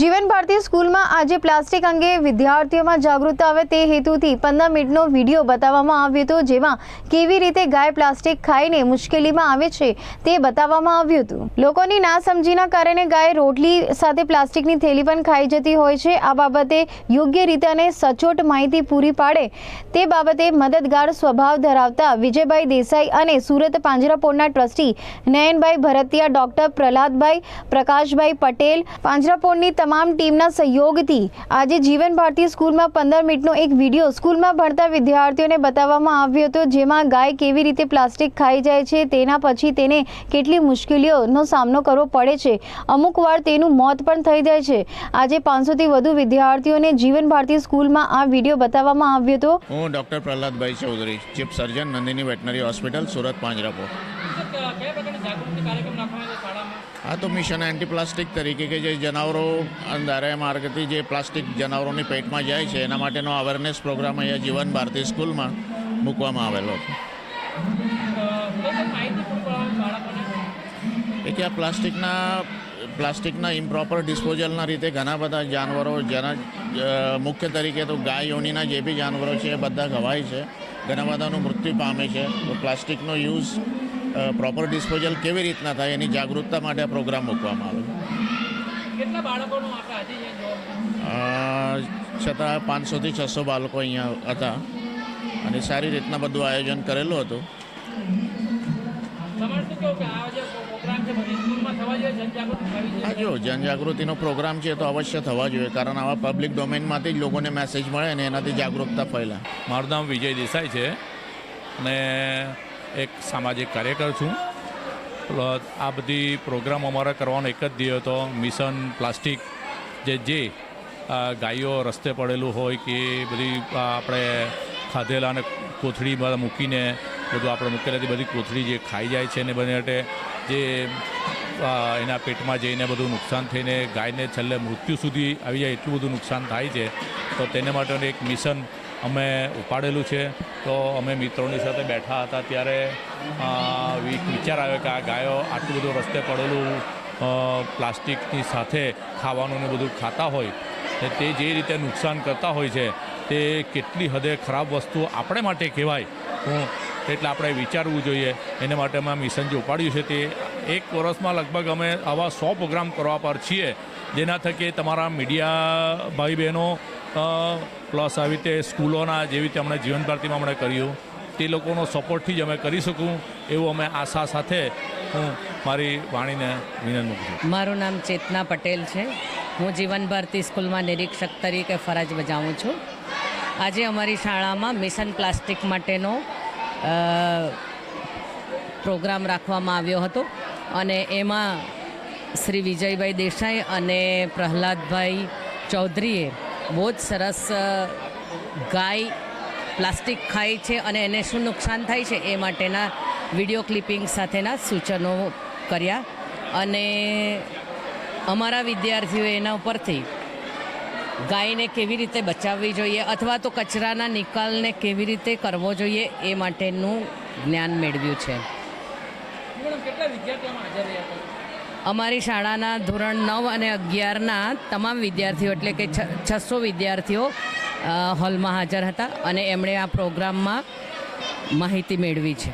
જીવન ભારતી સ્કૂલમાં આજે પ્લાસ્ટિક અંગે વિદ્યાર્થીઓમાં જાગૃતતા આવે તે હેતુથી પંદર મિનિટનો વીડિયો બતાવવામાં આવ્યો હતો, જેમાં કેવી રીતે ગાય પ્લાસ્ટિક ખાઈને મુશ્કેલીમાં આવે છે તે બતાવવામાં આવ્યું હતું. લોકોની ના સમજીના કારણે ગાય રોટલી સાથે પ્લાસ્ટિકની થેલી પણ ખાઈ જતી હોય છે. આ બાબતે યોગ્ય રીતે અને સચોટ માહિતી પૂરી પાડે તે બાબતે મદદગાર સ્વભાવ ધરાવતા વિજયભાઈ દેસાઈ અને સુરત પાંજરાપોળના ટ્રસ્ટી નયનભાઈ ભરતિયા, ડોક્ટર પ્રહલાદભાઈ, પ્રકાશભાઈ પટેલ પાંજરાપોળની તમામ ટીમના સહયોગથી આજે જીવન ભારતી સ્કૂલમાં પંદર મિનિટનો એક વીડિયો સ્કૂલમાં ભણતા વિદ્યાર્થીઓને બતાવવામાં આવ્યો હતો, જેમાં ગાય કેવી રીતે પ્લાસ્ટિક ખાઈ જાય છે, તેના પછી તેને કેટલી મુશ્કેલીઓનો સામનો કરવો પડે છે, અમુક વાર તેનું મોત પણ થઈ જાય છે. આજે પાંચસોથી વધુ વિદ્યાર્થીઓને જીવન ભારતી સ્કૂલમાં આ વીડિયો બતાવવામાં આવ્યો હતો. હું doctor Prahladbhai Chaudhary, chief surgeon Nandini veterinary hospital, Surat, Panjrapol. આ તો મિશન એન્ટી પ્લાસ્ટિક તરીકે કે જે જનાવરો અંધારે માર્ગથી જે પ્લાસ્ટિક જનાવરોની પેટમાં જાય છે, એના માટેનો અવેરનેસ પ્રોગ્રામ અહીંયા જીવન ભારતી સ્કૂલમાં મૂકવામાં આવેલો હતો કે આ પ્લાસ્ટિકના પ્લાસ્ટિકના ઇમ્પ્રોપર ડિસ્પોઝલના રીતે ઘણા બધા જાનવરો, જેના મુખ્ય તરીકે તો ગાય, યોનીના જે બી જાનવરો છે, એ બધા ઘવાય છે. ઘણા બધાનું મૃત્યુ પામે છે. તો પ્લાસ્ટિકનો યુઝ પ્રોપર ડિસ્પોઝલ કેવી રીતના થાય એની જાગૃતતા માટે આ પ્રોગ્રામ મૂકવામાં? અ, છતાં પાંચસોથી છસો બાળકો અહીંયા હતા અને સારી રીતના બધું આયોજન કરેલું હતું. તમારે શું કહેવું કે આ જે પ્રોગ્રામ છે બધી સ્કૂલમાં થવા જોઈએ જનજાગૃતિ થવી હા જો જનજાગૃતિનો પ્રોગ્રામ છે તો અવશ્ય થવા જોઈએ કારણ આવા પબ્લિક ડોમેનમાંથી જ લોકોને મેસેજ મળે અને એનાથી જાગૃતતા ફેલાય. મારું નામ વિજય દેસાઈ છે અને એક સામાજિક કાર્યકર છું. આ બધી પ્રોગ્રામ અમારે કરવાનો એક જ ધ્યેય હતો. મિશન પ્લાસ્ટિક જે જે ગાયો રસ્તે પડેલું હોય કે બધી આપણે ખાધેલા અને કોથળી બધા મૂકીને બધું આપણે મૂકેલાથી બધી કોથળી જે ખાઈ જાય છે ને બને માટે જે એના પેટમાં જઈને બધું નુકસાન થઈને ગાયને છેલ્લે મૃત્યુ સુધી આવી જાય, એટલું બધું નુકસાન થાય છે. તો તેને માટેનું એક મિશન અમે ઉપાડેલું છે. તો અમે મિત્રોની સાથે બેઠા હતા ત્યારે વિચાર આવ્યો કે આ ગાયો આટલું બધું રસ્તે પડેલું પ્લાસ્ટિકની સાથે ખાવાનું ને બધું ખાતા હોય તે જે રીતે નુકસાન કરતા હોય છે, તે કેટલી હદે ખરાબ વસ્તુ આપણે માટે કહેવાય. હું, એટલે આપણે વિચારવું જોઈએ. એને માટે અમે મિશન જે ઉપાડ્યું છે તે એક વર્ષમાં લગભગ અમે આવા સો પ્રોગ્રામ કરવા પર છીએ. જેના થકી તમારા મીડિયા ભાઈ બહેનો પ્લસ આવી રીતે સ્કૂલોના જેવી રીતે અમને જીવન ભારતીમાં અમને કર્યું, તે લોકોનો સપોર્ટથી જ અમે કરી શકું, એવું અમે આશા સાથે હું મારી વાણીને વિનંતી મૂકું છું. મારું નામ ચેતના પટેલ છે. હું જીવન ભારતી સ્કૂલમાં નિરીક્ષક તરીકે ફરજ બજાવું છું. આજે અમારી શાળામાં મિશન પ્લાસ્ટિક માટેનો પ્રોગ્રામ રાખવામાં આવ્યો હતો અને એમાં શ્રી વિજયભાઈ દેસાઈ અને પ્રહલાદભાઈ ચૌધરીએ બહુ જ સરસ ગાય પ્લાસ્ટિક ખાય છે અને એને શું નુકસાન થાય છે એ માટેના વીડિયો ક્લિપિંગ સાથેના સૂચનો કર્યા. અને અમારા વિદ્યાર્થીઓ એના ઉપરથી ગાયને કેવી રીતે બચાવવી જોઈએ અથવા તો કચરાના નિકાલને કેવી રીતે કરવો જોઈએ એ માટેનું જ્ઞાન મેળવ્યું છે. અમારી શાળાના ધોરણ નવ અને અગિયારના તમામ વિદ્યાર્થીઓ એટલે કે છસો વિદ્યાર્થીઓ હોલમાં હાજર હતા અને એમણે આ પ્રોગ્રામમાં માહિતી મેળવી છે.